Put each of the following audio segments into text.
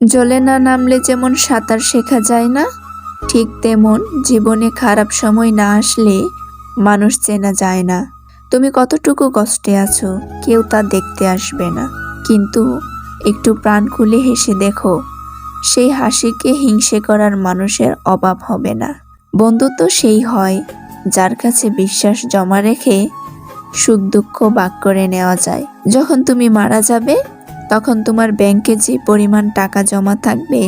জলে না নামলে যেমন সাঁতার শেখা যায় না, ঠিক তেমন জীবনে খারাপ সময় না আসলে মানুষ চেনা যায় না। তুমি কতটুকু কষ্টে আছো, কেউ তা দেখতে আসবে না। কিন্তু একটু প্রাণ খুলে হেসে দেখো, সেই হাসিকে হিংসে করার মানুষের অভাব হবে না। বন্ধুত্ব সেই হয়, যার কাছে বিশ্বাস জমা রেখে সুখ দুঃখ বাক করে নেওয়া যায়। যখন তুমি মারা যাবে তখন তোমার ব্যাংকে যে পরিমাণ টাকা জমা থাকবে,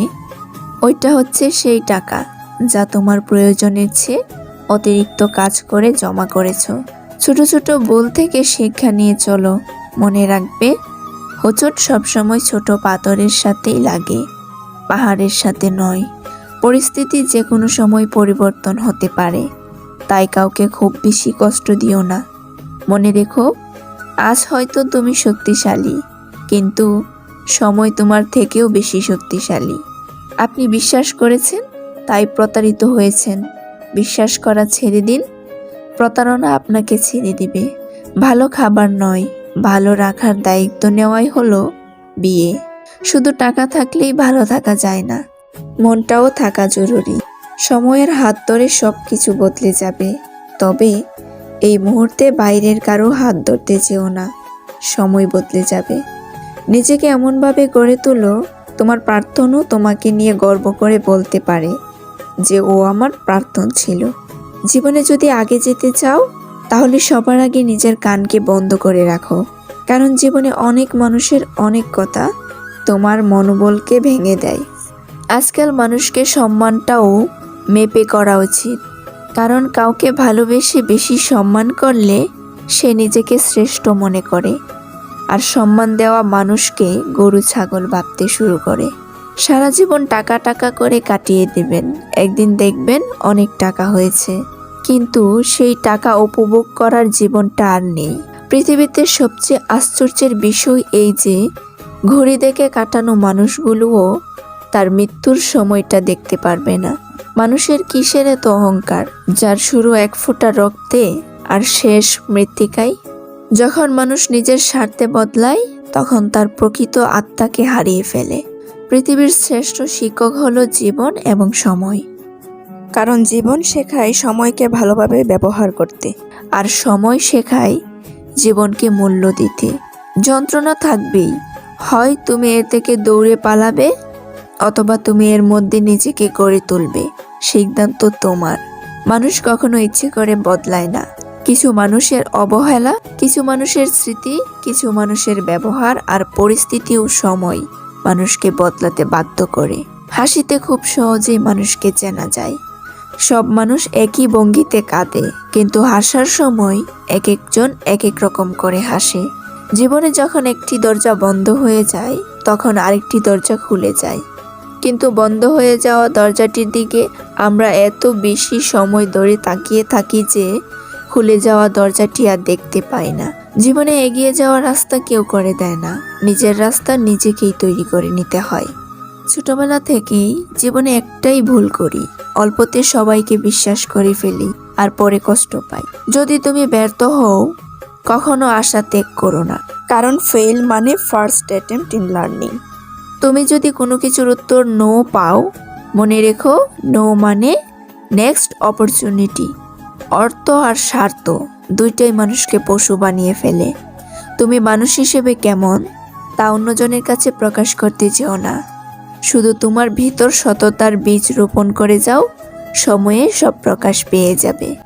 ওইটা হচ্ছে সেই টাকা যা তোমার প্রয়োজনের চেয়ে অতিরিক্ত কাজ করে জমা করেছ। ছোট ছোট ভুল থেকে শিক্ষা নিয়ে চলো। মনে রাখবে, হোঁচট সবসময় ছোট পাথরের সাথেই লাগে, পাহাড়ের সাথে নয়। পরিস্থিতি যে কোনো সময় পরিবর্তন হতে পারে। তাই কাউকে খুব বেশি কষ্ট দিও না। মনে রেখো, আজ হয়তো তুমি শক্তিশালী। কিন্তু সময় তোমার থেকেও বেশি শক্তিশালী। আপনি বিশ্বাস করেছেন, তাই প্রতারিত হয়েছেন। বিশ্বাস করা ছেড়ে দিন। প্রতারণা আপনাকে ছেড়ে দিবে। ভালো খাবার নয়, ভালো রাখার দায়িত্ব নেওয়াই হলো বিয়ে। শুধু টাকা থাকলেই ভালো থাকা যায় না, মনটাও থাকা জরুরি। সময়ের হাত ধরে সব কিছু বদলে যাবে। তবে এই মুহূর্তে বাইরের কারও হাত ধরতে যেও না, সময় বদলে যাবে। নিজেকে এমনভাবে গড়ে তোলো, তোমার প্রার্থনও তোমাকে নিয়ে গর্ব করে বলতে পারে যে ও আমার প্রার্থন ছিল। জীবনে যদি আগে যেতে চাও, তাহলে সবার আগে নিজের কানকে বন্ধ করে রাখো। কারণ জীবনে অনেক মানুষের অনেক কথা তোমার মনোবলকে ভেঙে দেয়। আজকাল মানুষকে সম্মানটাও মেপে করা উচিত। কারণ কাউকে ভালোবেসে বেশি সম্মান করলে সে নিজেকে শ্রেষ্ঠ মনে করে। আর সম্মান দেওয়া মানুষকে গরু, ছাগল ভাবতে শুরু করে। সারা জীবন টাকা টাকা করে কাটিয়ে দেবেন। একদিন দেখবেন অনেক টাকা হয়েছে। কিন্তু সেই টাকা উপভোগ করার জীবনটা আর নেই। পৃথিবীতে সবচেয়ে আশ্চর্যের বিষয় এই যে, ঘড়ি দেখে কাটানো মানুষগুলোও তার মৃত্যুর সময়টা দেখতে পারবে না। মানুষের কিসের এত অহংকার? যার শুরু এক ফোঁটা রক্তে আর শেষ মৃত্তিকায় যখন মানুষ নিজের স্বার্থে বদলায়, তখন তার প্রকৃত আত্মাকে হারিয়ে ফেলে। পৃথিবীর শ্রেষ্ঠ শিক্ষক হলো জীবন এবং সময়। কারণ জীবন শেখায় সময়কে ভালোভাবে ব্যবহার করতে, আর সময় শেখায় জীবনকে মূল্য দিতে। যন্ত্রণা থাকবেই। হয় তুমি এর থেকে দৌড়ে পালাবে, অথবা তুমি এর মধ্যে নিজেকে গড়ে তুলবে। সিদ্ধান্ত তোমার। মানুষ কখনো ইচ্ছে করে বদলায় না। কিছু মানুষের অবহেলা, কিছু মানুষের স্মৃতি, কিছু মানুষের ব্যবহার আর পরিস্থিতি ও সময় মানুষকে বদলাতে বাধ্য করে। হাসিতে খুব সহজেই মানুষকে চেনা যায়। সব মানুষ একই ভঙ্গিতে কাঁদে, কিন্তু হাসার সময় এক একজন এক এক রকম করে হাসে। জীবনে যখন একটি দরজা বন্ধ হয়ে যায়, তখন আরেকটি দরজা খুলে যায়। কিন্তু বন্ধ হয়ে যাওয়া দরজাটির দিকে আমরা এত বেশি সময় ধরে তাকিয়ে থাকি যে খুলে যাওয়া দরজাটি আর দেখতে পাই না। জীবনে এগিয়ে যাওয়ার রাস্তা কেউ করে দেয় না। নিজের রাস্তা নিজেকেই তৈরি করে নিতে হয়। ছোটবেলা থেকেই জীবনে একটাই ভুল করি। অল্পতে সবাইকে বিশ্বাস করে ফেলি আর পরে কষ্ট পাই। যদি তুমি ব্যর্থ হও, কখনো আশা ত্যাগ করো না। কারণ ফেল মানে ফার্স্ট অ্যাটেম্পট ইন লার্নিং তুমি যদি কোনো কিছুর উত্তর নো পাও, মনে রেখো নো মানে নেক্সট অপরচুনিটি অর্থ আর স্বার্থ দুইটাই মানুষকে পশু বানিয়ে ফেলে। তুমি মানুষ হিসেবে কেমন? তা অন্যজনের কাছে প্রকাশ করতে যেও না। শুধু তোমার ভিতর সততার বীজ রোপণ করে যাও, সময়ে সব প্রকাশ পেয়ে যাবে।